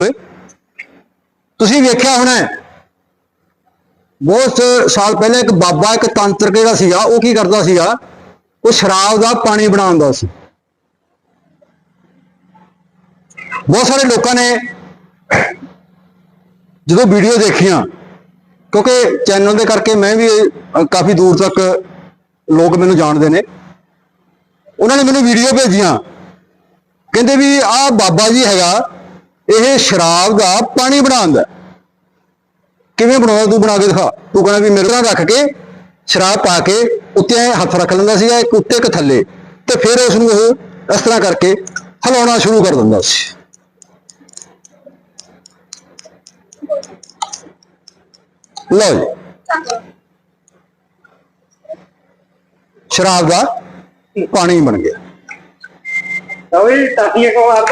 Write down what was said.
ਤੁਸੀਂ ਵੇਖਿਆ ਹੋਣਾ ਬਹੁਤ ਸਾਲ ਪਹਿਲਾਂ ਇੱਕ ਬਾਬਾ, ਇੱਕ ਤੰਤਰ ਜਿਹੜਾ ਸੀਗਾ, ਉਹ ਕੀ ਕਰਦਾ ਸੀਗਾ? ਉਹ ਸ਼ਰਾਬ ਦਾ ਪਾਣੀ ਬਣਾਉਂਦਾ ਸੀ। ਬਹੁਤ ਸਾਰੇ ਲੋਕਾਂ ਨੇ ਜਦੋਂ ਵੀਡੀਓ ਦੇਖੀਆਂ, ਕਿਉਂਕਿ ਚੈਨਲ ਦੇ ਕਰਕੇ ਮੈਂ ਵੀ ਕਾਫੀ ਦੂਰ ਤੱਕ ਲੋਕ ਮੈਨੂੰ ਜਾਣਦੇ ਨੇ। ਉਹਨਾਂ ਨੇ ਮੈਨੂੰ ਵੀਡੀਓ ਭੇਜੀਆਂ। ਕਹਿੰਦੇ ਵੀ ਆਹ ਬਾਬਾ ਜੀ ਹੈਗਾ ਇਹ ਸ਼ਰਾਬ ਦਾ ਪਾਣੀ ਬਣਾਉਂਦਾ ਕਿਵੇਂ ਬਣਾਉਂਦਾ ਤੂੰ ਬਣਾ ਕੇ ਦਿਖਾ। ਤੂੰ ਕਹਿੰਦਾ ਵੀ ਮੇਰੇ ਨਾਲ ਰੱਖ ਕੇ ਸ਼ਰਾਬ ਪਾ ਕੇ ਉੱਤੇ ਹੱਥ ਰੱਖ ਲੈਂਦਾ ਸੀਗਾ, ਇੱਕ ਉੱਤੇ ਇੱਕ ਥੱਲੇ। ਤੇ ਫਿਰ ਉਸ ਨੂੰ ਉਹ ਇਸ ਤਰ੍ਹਾਂ ਕਰਕੇ ਹਿਲਾਉਣਾ ਸ਼ੁਰੂ ਕਰ ਦਿੰਦਾ ਸੀ। ਲਓ ਸ਼ਰਾਬ ਦਾ ਪਾਣੀ ਬਣ ਗਿਆ। ਲਓ ਜੀ ਤਾਤੀਏ ਕੋ ਆ